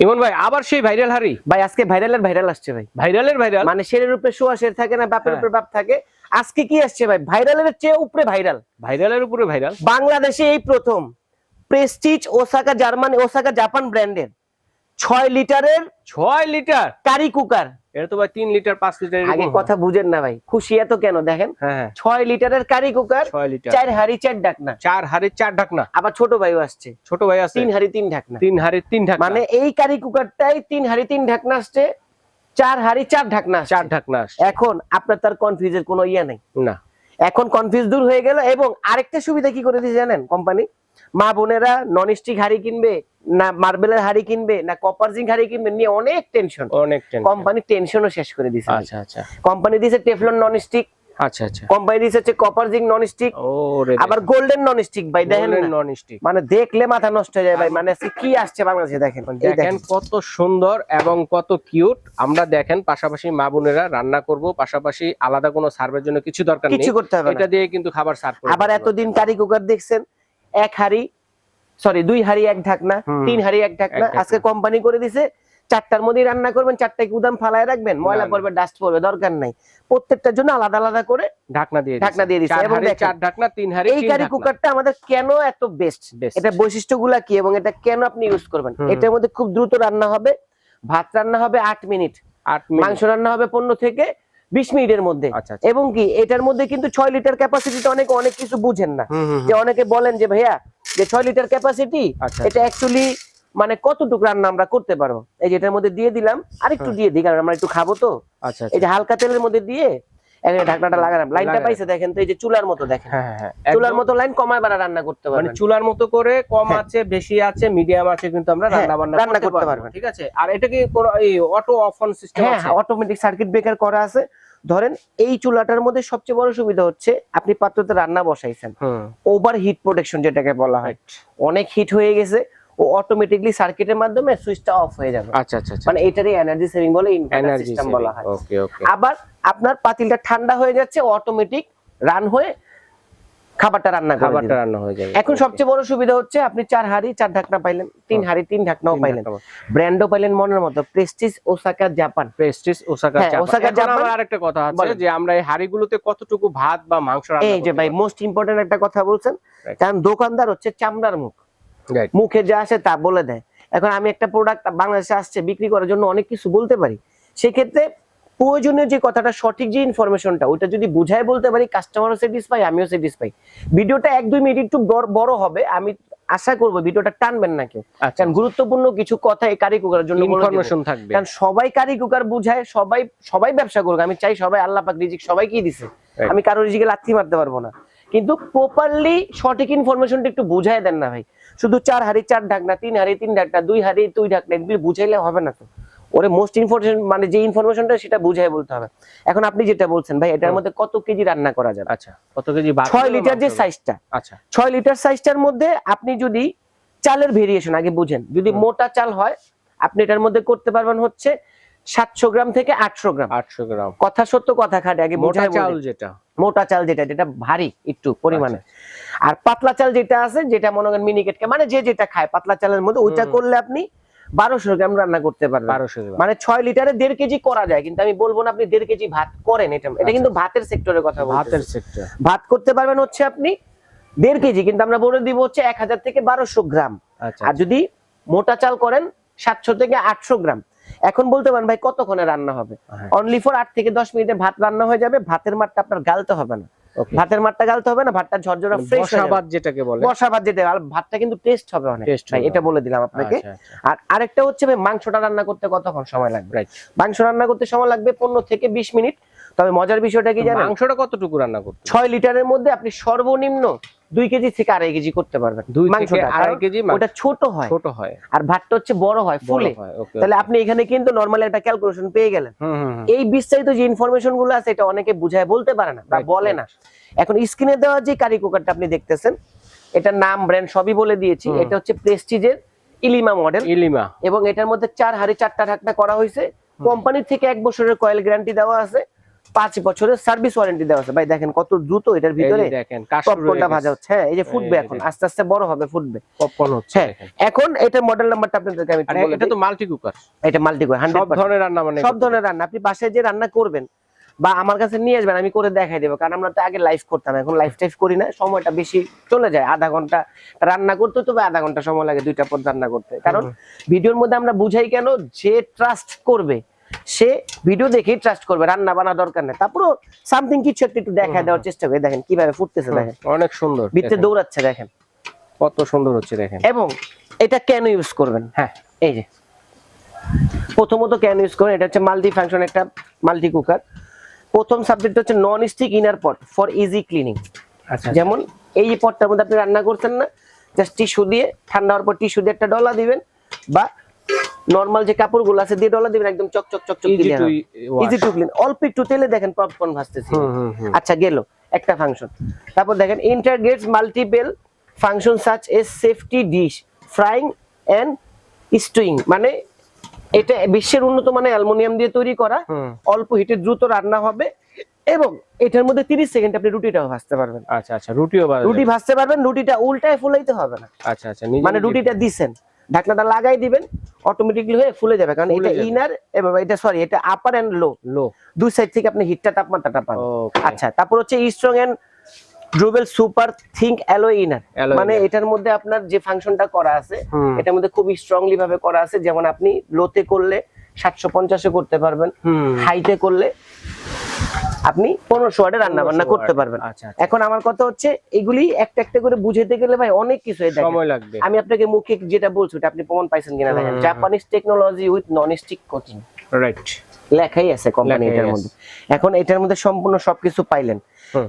ইমন ভাই আবার সেই ভাইরাল হারি? ভাই আজকে ভাইরালের ভাইরাল আসছে ভাই। ভাইরালের ভাইরাল মানে শেরের উপরে শোয়া শের থাকে না বাপের হ্যাঁ। উপরে বাপ থাকে। আজকে কি আসছে ভাই? ভাইরালের চেয়ে উপরে ভাইরাল ভাইরালের উপরে ভাইরাল বাংলাদেশে এই প্রথম। Prestige Osaka Germany Osaka Japan ব্র্যান্ডের ছয় লিটারের ছয় লিটার কারি কুকার এটা তো ভাই তিন লিটার পাঁচ লিটার আগে কথা বুঝেন না ভাই খুশি এত কেন দেখেন? ছয় লিটারের কারি কুকার ছয় লিটার। চার হাড়ি চার ঢাকনা। চার হাড়ি চার ঢাকনা। আবার ছোট ভাইও আসছে। ছোট ভাই তিন হাড়ি তিন ঢাকনা। তিন হাড়ি তিন ঢাকনা। মানে এই কারি কুকারটাই তিন হাড়ি তিন ঢাকনা আসছে চার হাড়ি চার ঢাকনা চার ঢাকনা এখন আপনার তার কনফিউজের কোনো ইয়ে নেই। না। এখন কনফিউজ দূর হয়ে গেল এবং আরেকটা সুবিধা কি করে দিয়েছে জানেন কোম্পানি মা বোনেরা নন স্টিক হাড়ি কিনবে না মার্বেলের হাড়ি কিনবে না কপার জিঙ্ক হাড়ি কিনবে নিয়ে অনেক টেনশন অনেক কোম্পানি টেনশনও শেষ করে দিয়েছে। আচ্ছা আচ্ছা। কোম্পানি দিয়েছে টেফলন নন স্টিক আচ্ছা আচ্ছা। কোম্পানি দিয়েছে হচ্ছে কপার জিঙ্ক আবার গোল্ডেন ভাই দেখেন মানে দেখলে মাথা নষ্ট হয়ে যায় ভাই মানে কি আসছে বাংলাদেশে দেখেন। দেখেন দেখেন। কত সুন্দর এবং কত কিউট আমরা দেখেন পাশাপাশি মা বোনেরা রান্না করব পাশাপাশি আলাদা কোনো সার্ভের জন্য কিছু দরকার নেই। কিছু করতে হবে এটা দিয়ে কিন্তু খাবার সার্ভ আবার এতদিন কারি কুকার দেখছেন? এক হাড়ি সরি দুই হাড়ি এক ঢাকনা তিন হাড়ি এক ঢাকনা আজকে কোম্পানি করে দিছে চারটার মধ্যে রান্না করবেন চারটায় গুদাম ফালায় রাখবেন? ময়লা। পড়বে ডাস্ট পড়বে দরকার নাই। প্রত্যেকটার জন্য আলাদা আলাদা করে ঢাকনা দিয়ে ঢাকনা দিয়ে দিছে। চার এবং দেখেন, চার ঢাকনা তিন হাড়ি এই কারি কুকারটা আমাদের কেন এত বেস্ট এটা বৈশিষ্ট্যগুলা কি এবং এটা কেন আপনি ইউজ করবেন? এটার মধ্যে খুব দ্রুত রান্না হবে। ভাত রান্না হবে আট মিনিট। আট মিনিট। মাংস রান্না হবে পনেরো থেকে বিশ মিনিটের মধ্যে। আচ্ছা আচ্ছা। এবং কি এটার মধ্যে কিন্তু ছয় লিটার ক্যাপাসিটিটা অনেকে অনেক কিছু বুঝেন না। যে অনেকে বলেন যে ভাইয়া যে ছয় লিটার ক্যাপাসিটি আচ্ছা এটা অ্যাকচুয়ালি মানে কতটুকু রান্না আমরা করতে পারব? এই যে এটার মধ্যে দিয়ে দিলাম আর একটু দিয়ে দিই কারণ আমরা একটু খাব তো। এই যে হালকা তেলের মধ্যে দিয়ে ঢাকনাটা লাগালাম। লাইনটা পাইছে দেখেন তো এই যে চুলার মতো দেখেন। হ্যাঁ হ্যাঁ, হ্যাঁ। চুলার মতো লাইন কমায় বাড়া রান্না করতে মানে চুলার মতো করে কম। আছে বেশি আছে মিডিয়াম আছে কিন্তু আমরা রান্না বান্না রান্না করতে করতে পারবেন। ঠিক আছে? আর এটা কি অটো অফ অন সিস্টেম আছে? অটোমেটিক সার্কিট ব্রেকার করা আছে। ধরেন এই চুলাটার মধ্যে সবচেয়ে বড় সুবিধা হচ্ছে আপনি পাত্রতে রান্না বসাইছেন। ওভার হিট প্রোটেকশন যেটাকে বলা হয়। অনেক হিট হয়ে গেছে ও অটোমেটিকলি সার্কিটের মাধ্যমে সুইচটা অফ হয়ে যাবে। আচ্ছা আচ্ছা আচ্ছা। মানে এটারই এনার্জি সেভিং বলে ইনভার্টার সিস্টেম বলা হয়। ওকে ওকে আবার আপনার পাতিলটা ঠান্ডা হয়ে যাচ্ছে অটোমেটিক রান হয়ে খাবারটা রান্না খাবারটা রান্না হয়ে যাবে। এখন সবচেয়ে বড় সুবিধা হচ্ছে আপনি চার হাড়ি চার ঢাকনা পাইলেন তিন হাড়ি তিন ঢাকনাও পাইলেন। ব্র্যান্ডও পাইলেন মনের মতো Prestige Osaka Japan Prestige Osaka হ্যাঁ, চাপ ওসাকা জাপান- আমার আরেকটা কথা আছে যে আমরা এই হাড়িগুলোতে কতটুকু ভাত বা মাংস রান্না এই যে ভাই মোস্ট ইম্পর্টেন্ট একটা কথা বলছেন কারণ দোকানদার হচ্ছে চামড়ার মুখ. মুখে যা আসে তা বলে দেয়। এখন আমি একটা প্রোডাক্ট বাংলাদেশে আসছে বিক্রি করার জন্য অনেক কিছু বলতে পারি। সেক্ষেত্রে প্রয়োজনীয় যে কথাটা সঠিক যে ইনফরমেশনটা ওইটা যদি বুঝাই বলতে পারি কাস্টমারও স্যাটিসফাই আমিও স্যাটিসফাই ভিডিওটা এক দুই মিনিট একটু বড়- হবে আমি আশা করব ভিডিওটা টানবেন না কেউ। আচ্ছা। কারণ গুরুত্বপূর্ণ কিছু কথা এই কারি কুকারের জন্য ইনফরমেশন থাকবে। কারণ সবাই কারি কুকার বুঝায় সবাই সবাই ব্যবসা করুক আমি চাই সবাই আল্লাহ পাক রিজিক সবাইকেই দিছে। Right. আমি কারও রিজিকে লাথি মারতে পারব না। কিন্তু প্রপারলি সঠিক ইনফরমেশনটা একটু বুঝাই দেন না ভাই। শুধু চার হাড়ি চার ঢাকনা তিন হাড়ি তিন ঢাকনা দুই হাড়ি দুই ঢাকনা এগুলি বুঝাইলে হবে না তো। ওরে মোস্ট ইনফরমেশন মানে যে ইনফরমেশনটা সেটা বুঝাই বলতে হবে। এখন আপনি যেটা বলছেন ভাই এটার মধ্যে কত কেজি রান্না করা যাবে? আচ্ছা কত কেজি ভাত ছয় লিটার যে সাইজটা আচ্ছা। ছয় লিটার সাইজটার মধ্যে আপনি যদি চালের ভেরিয়েশন আগে বুঝেন যদি মোটা চাল হয় আপনি এটার মধ্যে করতে পারবেন হচ্ছে সাতশো গ্রাম থেকে আটশো গ্রাম। আটশো গ্রাম। কথা সত্য কথা খাটে আগে মোটা চাল। যেটা। মোটা চাল যেটা যেটা ভারী একটু পরিমাণে। আর পাতলা চাল যেটা আছে যেটা মনে করেন মিনিকেটকে মানে যে যেটা খায় পাতলা চালের মধ্যে ওইটা করলে আপনি বারোশো গ্রাম রান্না করতে পারবেন। মানে ছয় লিটারে দেড় কেজি করা যায় কিন্তু আমি বলব না আপনি দেড় কেজি ভাত করেন এটা এটা কিন্তু ভাতের সেক্টরের কথা আচ্ছা। ভাতের সেক্টর। ভাত করতে পারবেন হচ্ছে আপনি দেড় কেজি কিন্তু আমরা বলে দিব হচ্ছে এক হাজার থেকে বারোশো গ্রাম। আচ্ছা আর যদি মোটা চাল করেন সাতশো থেকে আটশো গ্রাম। এখন বলতে পারেন ভাই কতক্ষণে রান্না হবে? হ্যাঁ, অনলি ফর আট থেকে দশ মিনিটে ভাত রান্না হয়ে যাবে ভাতের মাঠটা আপনার গালতে হবে না. ভাতের মাঠটা গালতে হবে না ভাতটা ঝরঝরা ফ্রেশ বসা ভাত যেটাকে বলে। বসা ভাত যেটা আর ভাতটা কিন্তু টেস্ট হবে অনেক। এটা বলে দিলাম আপনাকে। আচ্ছা, আচ্ছা। আর আরেকটা হচ্ছে ভাই মাংসটা রান্না করতে কতক্ষণ সময় লাগবে. মাংস রান্না করতে সময় লাগবে পনেরো থেকে বিশ মিনিট। তবে মজার বিষয়টা কি জানেন? মাংসটা কতটুকু রান্না করতে ছয় লিটারের মধ্যে আপনি সর্বনিম্ন দুই কেজি থেকে আড়াই কেজি করতে পারবেন দুই মাংসটা। আড়াই কেজি ওটা ছোট হয়। ছোট হয়। আর ভাতটা হচ্ছে বড় হয় ফুলে। তাহলে আপনি এখানে কিন্তু নর্মালি একটা ক্যালকুলেশন পেয়ে গেলেন। এই বিস্তারিত যে ইনফরমেশনগুলো আছে এটা অনেকে বুঝায় বলতে পারে না বা বলে না। এখন স্ক্রিনে দেওয়া যে কারি কুকারটা আপনি দেখতেছেন এটার নাম ব্র্যান্ড সবই বলে দিয়েছি। এটা হচ্ছে প্রেস্টিজের ইলিমা মডেল ইলিমা। এবং এটার মধ্যে চার হাড়ি চারটা ঢাকনা করা হয়েছে। কোম্পানির থেকে এক বছরের কয়েল গ্যারান্টি দেওয়া আছে। পাঁচ বছরের সার্ভিস ওয়ারেন্টি দেওয়া আছে। ভাই দেখেন কত দ্রুত এটার ভিতরে পপকর্নটা ভাজা হচ্ছে। হ্যাঁ এই যে ফুটবে এখন। আস্তে আস্তে বড় হবে ফুটবে। পপকর্ন হচ্ছে হ্যাঁ এখন এটার মডেল নাম্বারটা আপনাদেরকে আমি বলে এটা তো মাল্টি কুকার এটা মাল্টি করে সব ধরনের রান্না মানে সব ধরনের রান্না আপনি বাসায় যে রান্না করবেন বা আমার কাছে নিয়ে আসবেন আমি করে দেখাই দেবো কারণ আমরা তো আগে লাইভ করতাম এখন লাইভ টাইভ করি না সময়টা বেশি চলে যায় আধা ঘণ্টা রান্না করতে তবে আধা ঘণ্টা সময় লাগে দুইটা পদ রান্না করতে। কারণ ভিডিওর মধ্যে আমরা বুঝাই কেন যে ট্রাস্ট করবে সে ভিডিও দেখেই ট্রাস্ট করবে রান্না বানা দরকার নেই। তারপরও সামথিং কিছু একটা একটু দেখায় দেওয়ার চেষ্টা করে দেখেন কীভাবে ফুটতেছে দেখেন। অনেক সুন্দর ভিতরে দৌড়াচ্ছে দেখেন। কত সুন্দর হচ্ছে দেখেন। এবং এটা কেন ইউজ করবেন। হ্যাঁ। এই যে। প্রথমত কেন ইউজ করেন এটা হচ্ছে মাল্টি ফাংশন একটা মাল্টি কুকার প্রথম সাবজেক্ট হচ্ছে non stick inner pot for easy cleaning আচ্ছা। যেমন এই পটটার মধ্যে আপনি রান্না করছেন না জাস্ট টিস্যু দিয়ে ঠান্ডা হওয়ার পর টিস্যু দিয়ে একটা ডলা দিবেন বা নর্মাল যে কাপড়গুলো আছে দিয়ে ডলা দিবেন একদম চকচক চকচক টু ইজি টু ক্লিন অল্প একটু তেলে দেখেন পপকর্ন হুম আচ্ছা গেল। একটা ফাংশন তারপর দেখেন integrates multiple function such a safety dish frying and stewing মানে এটা বিশ্বের উন্নত মানের অ্যালুমিনিয়াম দিয়ে তৈরি করা। অল্প হিটে দ্রুত রান্না হবে। এবং এটার মধ্যে 30 সেকেন্ড আপনি রুটিটাও ভাজতে পারবেন। আচ্ছা আচ্ছা রুটিও রুটি ভাজতে পারবেন রুটিটা উল্টায় ফুলাইতে হবে না। আচ্ছা আচ্ছা মানে রুটিটা দিছেন। ঢাকনাটা লাগাই দিবেন অটোমেটিকলি হয়ে ফুলে যাবে। কারণ এটা ইনার এটা সরি এটা আপার এন্ড লো লো দুই সাইড থেকে আপনি হিটটা তাপমাত্রাটা ওকে আচ্ছা তারপর হচ্ছে strong and durable super thick alloy inner মানে এটার মধ্যে আপনার যে ফাংশনটা করা আছে এটার মধ্যে খুব স্ট্রংলি ভাবে করা আছে। যেমন আপনি লোতে করলে সাতশো পঞ্চাশে করতে পারবেন হাইতে করলে আপনি পনেরোশো ওয়াটে রান্না বান্না করতে পারবেন। আচ্ছা, আচ্ছা। এখন আমার কথা হচ্ছে এগুলি একটা একটা করে বুঝাইতে গেলে ভাই অনেক কিছু। সময় লাগবে। আমি আপনাকে মুখে যেটা বলছি ওটা আপনি প্রমাণ পাইছেন কিনা দেখেন। Japanese technology with non stick coating right লেখাই আছে কোম্পানি এটার মধ্যে। এখন এটার মধ্যে সম্পূর্ণ সবকিছু পাইলেন।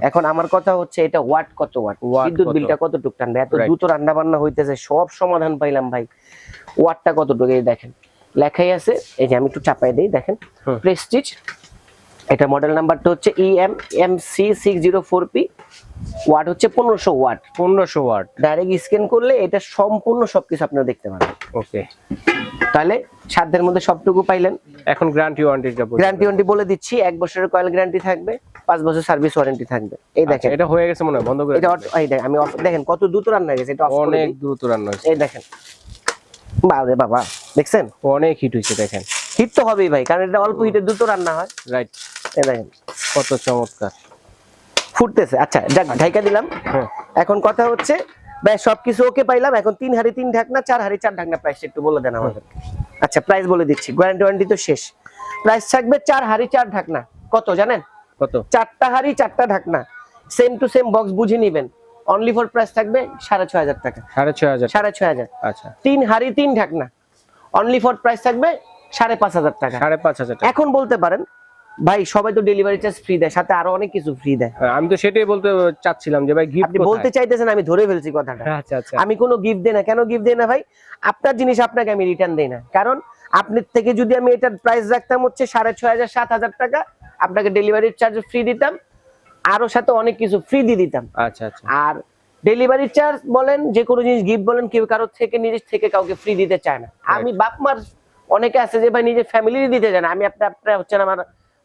এখন আমার কথা হচ্ছে এটা ওয়াট কত ওয়াট বিদ্যুৎ কত? বিলটা কতটুকু টানবে এত দ্রুত রান্না বান্না হইতেছে সব সমাধান পাইলাম ভাই। ওয়াটটা কতটুকু? এই দেখেন। লেখাই আছে এই যে আমি একটু চাপাই দেই দেখেন। প্রেস্টিজ এটা মডেল নাম্বারটা হচ্ছে E EM M C six zero four P watt হচ্ছে পনেরোশো ওয়াট পনেরোশো ওয়াট ডাইরেক্ট স্ক্যান করলে এটা সম্পূর্ণ সবকিছু আপনারা দেখতে পাবেন। ওকে তাহলে সাধ্যের মধ্যে সবটুকু পাইলেন। এখন গ্যারান্টি ওয়ারেন্টিটা গ্যারান্টি ওয়ারেন্টি বলে দিচ্ছি এক বছরের কয়েল গ্যারান্টি থাকবে পাঁচ বছর সার্ভিস ওয়ারেন্টি থাকবে। এই দেখেন। আচ্ছা, এটা হয়ে গেছে মনে হয় বন্ধ করে এটা এই দেখেন আমি off- দেখেন কত দ্রুত রান্না হয়ে গেছে এটা অনেক দ্রুত রান্না হয়েছে। এই দেখেন। বাবা বাবা দেখছেন? অনেক হিট হয়েছে দেখেন। হিট তো হবেই ভাই কারণ এটা অল্প হিটে দ্রুত রান্না হয়। রাইট এই দেখেন কত চমৎকার। ফুটতেছে। আচ্ছা যাক ঢাইকা দিলাম। হ্যাঁ। এখন কথা হচ্ছে ভাই সবকিছু ওকে পাইলাম। এখন তিন হাড়ি তিন ঢাকনা চার হাড়ি চার ঢাকনা প্রাইস একটু বলে দেন আমাদের। আচ্ছা প্রাইস বলে দিচ্ছি। গ্যারান্টি ওয়ারেন্টি তো শেষ। প্রাইস থাকবে চার হাড়ি চার ঢাকনা। কত জানেন? কত? চারটা হাড়ি চারটা ঢাকনা। সেম টু সেম বক্স বুঝে নিবেন। অনলি ফর প্রাইস থাকবে সাড়ে ছয় হাজার টাকা। সাড়ে ছয় হাজার। সাড়ে ছয় হাজার। আচ্ছা। তিন হাড়ি তিন ঢাকনা। অনলি ফর প্রাইস থাকবে সাড়ে পাঁচ হাজার টাকা। সাড়ে পাঁচ হাজার এখন বলতে পারেন ভাই সবাই তো ডেলিভারি চার্জ ফ্রি দেয় সাথে আরও অনেক কিছু ফ্রি দেয়। হ্যাঁ, আমি তো সেটাই বলতে চাচ্ছিলাম যে ভাই গিফট আপনি বলতে চাইতেছেন আমি ধরে ফেলছি কথাটা। আচ্ছা আচ্ছা। আমি কোনো গিফট দেই না। কেন গিফট দেই না ভাই? আপনার জিনিস আপনাকে আমি রিটার্ন দেই না। কারণ আপনার থেকে যদি আমি এটার প্রাইস রাখতাম হচ্ছে সাড়ে ছয় হাজার সাত হাজার টাকা আপনাকে ডেলিভারি চার্জ ফ্রি দিতাম আরও সাথে অনেক কিছু ফ্রি দিয়ে দিতাম। আচ্ছা আচ্ছা। আর ডেলিভারি চার্জ বলেন যে কোনো জিনিস গিফট বলেন কেউ কারোর থেকে নিজের থেকে কাউকে ফ্রি দিতে চায় না। আমি বাপ মার অনেকে আছে যে ভাই নিজের ফ্যামিলি দিতে চায় না। আমি আপনার আপনার হচ্ছেন আমার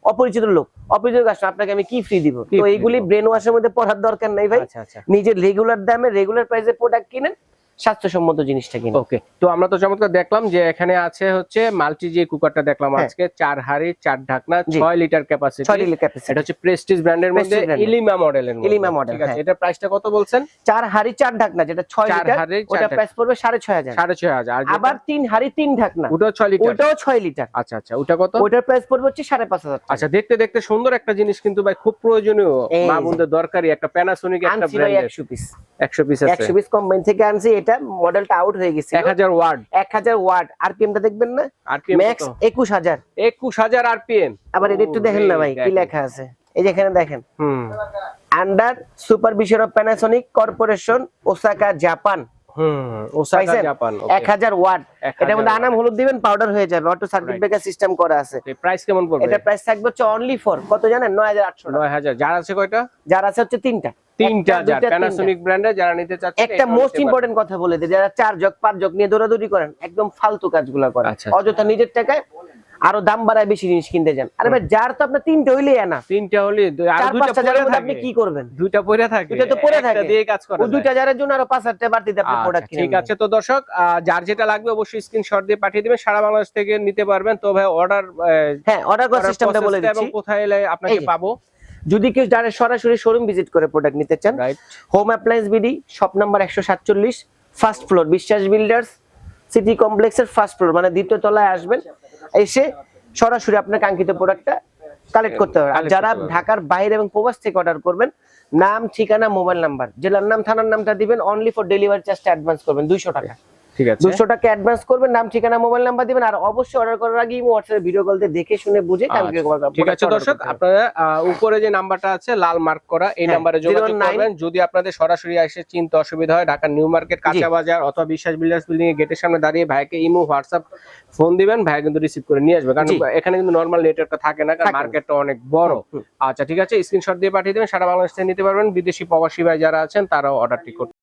অপরিচিত লোক অপরিচিত কাস্টমার আপনাকে আমি কি ফ্রি দিব? তো এইগুলি? ব্রেন ওয়াশের মধ্যে পড়ার দরকার নাই ভাই। আচ্ছা আচ্ছা। নিজের রেগুলার দামে রেগুলার প্রাইসে প্রোডাক্ট কিনেন স্বাস্থ্যসম্মত জিনিসটা কিনেন ওকে তো আমরা তো চমৎকার দেখলাম যে এখানে আছে হচ্ছে মাল্টি যে কুকারটা দেখলাম হ্যাঁ। আজকে চার হাড়ি চার ঢাকনা ছয় লিটার ক্যাপাসিটি ছয় লিটার ক্যাপাসিটি এটা হচ্ছে প্রেস্টিজ ব্র্যান্ডের মধ্যে। ইলিমা মডেলের Ilima model, ঠিক আছে হ্যাঁ। এটা প্রাইসটা কত বলছেন? চার হাড়ি চার ঢাকনা যেটা ছয় লিটার ওটা প্রাইস পড়বে সাড়ে ছয় হাজার। সাড়ে ছয় হাজার আর আবার তিন হাড়ি তিন ঢাকনা। ওটাও ছয় লিটার ওটাও ছয় লিটার আচ্ছা আচ্ছা ওটা কত? ওটার প্রাইস পড়বে হচ্ছে সাড়ে পাঁচ হাজার। আচ্ছা দেখতে দেখতে সুন্দর একটা জিনিস কিন্তু ভাই খুব প্রয়োজনীয়। মা যে। বোনদের দরকারি একটা প্যানাসোনিক একটা ভাই একশো পিস একশো পিস আছে। একশো পিস কোম্পানি থেকে আনছি এটা মডেলটা আউট হয়ে গেছে এক হাজার ওয়ার্ড এক হাজার ওয়াট আরপিএমটা দেখবেন না? আরপিএম ম্যাক্স একুশ হাজার। একুশ হাজার আরপিএম আবার এটা একটু দেখেন না ভাই কি লেখা আছে। এই যে এখানে দেখেন। হুম। Under supervision of Panasonic corporation Osaka Japan hmm Osaka Japan এক হাজার ওয়াট। এক মধ্যে আনাম হলুদ দিবেন পাউডার হয়ে যাবে auto circuit Right. Breaker system করা আছে। প্রাইস কেমন পড়বে? এটা প্রাইস থাকবে হচ্ছে অনলি ফর কত জানেন? নয় হাজার আটশো নয় হাজার। যার আছে কয়টা? যার আছে হচ্ছে তিনটা। তিনটা একটা, প্যানাসোনিক ব্র্যান্ডের যারা নিতে চাচ্ছেন একটা মোস্ট ইম্পর্টেন্ট কথা বলে দিই যারা চার জগ পাঁচ জগ নিয়ে দৌড়াদৌড়ি করেন একদম ফালতু কাজগুলো করেন। আচ্ছা। অযথা নিজের টাকায় আরও দাম বাড়ায় বেশি জিনিস কিনতে যান। আরে ভাই যার তো আপনার তিনটে হইলেই আনা তিনটা হলে আর দুইটা পরে জারের আপনি কি করবেন? দুইটা পরে থাকে। দুইটা তো পরে থাকে। দিয়ে কাজ দুইটা। জারের জন্য আরও আপনি আচ্ছা, প্রোডাক্ট ঠিক আছে। তো দর্শক যার যেটা লাগবে অবশ্যই স্ক্রিনশট দিয়ে পাঠিয়ে দিবেন। সারা বাংলাদেশ থেকে নিতে পারবেন। তো ভাই অর্ডার হ্যাঁ অর্ডার করার সিস্টেমটা বলে এবং কোথায় এলে আপনাকে পাবো। যদি কেউ যারা সরাসরি শোরুম ভিজিট করে প্রোডাক্ট নিতে চান right home appliance BD shop number একশো সাতচল্লিশ first floor Biswas builders city কমপ্লেক্সের ফার্স্ট ফ্লোর মানে দ্বিতীয় তলায় আসবেন এসে সরাসরি আপনার কাঙ্ক্ষিত প্রোডাক্টটা কালেক্ট করতে হবে। আর যারা ঢাকার বাইরে এবং প্রবাস থেকে অর্ডার করবেন নাম ঠিকানা মোবাইল নাম্বার জেলার নাম থানার নামটা দিবেন অনলি ফর ডেলিভারি চার্জটা অ্যাডভান্স করবেন দুইশো টাকা। ঠিক আছে। দুশো টাকা অ্যাডভান্স করবেন নাম ঠিকানা মোবাইল নাম্বার দিবেন আর অবশ্যই অর্ডার করার আগে হোয়াটসঅ্যাপে ভিডিও কল দিয়ে দেখে শুনে বুঝে কালকে আচ্ছা, ঠিক আছে দর্শক আপনারা উপরে যে নাম্বারটা আছে লাল মার্ক করা এই হ্যাঁ, নাম্বারে যোগাযোগ করবেন। যদি আপনাদের সরাসরি এসে চিনতে অসুবিধা হয় ঢাকার নিউ মার্কেট কাঁচা বাজার অথবা বিশ্বাস বিল্ডার্স বিল্ডিং এর গেটের সামনে দাঁড়িয়ে ভাইকে ইমো হোয়াটসঅ্যাপ ফোন দিবেন ভাই কিন্তু রিসিভ করে নিয়ে আসবে। কারণ এখানে কিন্তু নর্মাল নেটওয়ার্কটা থাকে না কারণ মার্কেটটা অনেক বড়। আচ্ছা ঠিক আছে স্ক্রিনশট দিয়ে পাঠিয়ে দেবেন সারা বাংলাদেশ থেকে নিতে পারবেন। বিদেশি প্রবাসী ভাই যারা আছেন তারাও অর্ডারটি করতে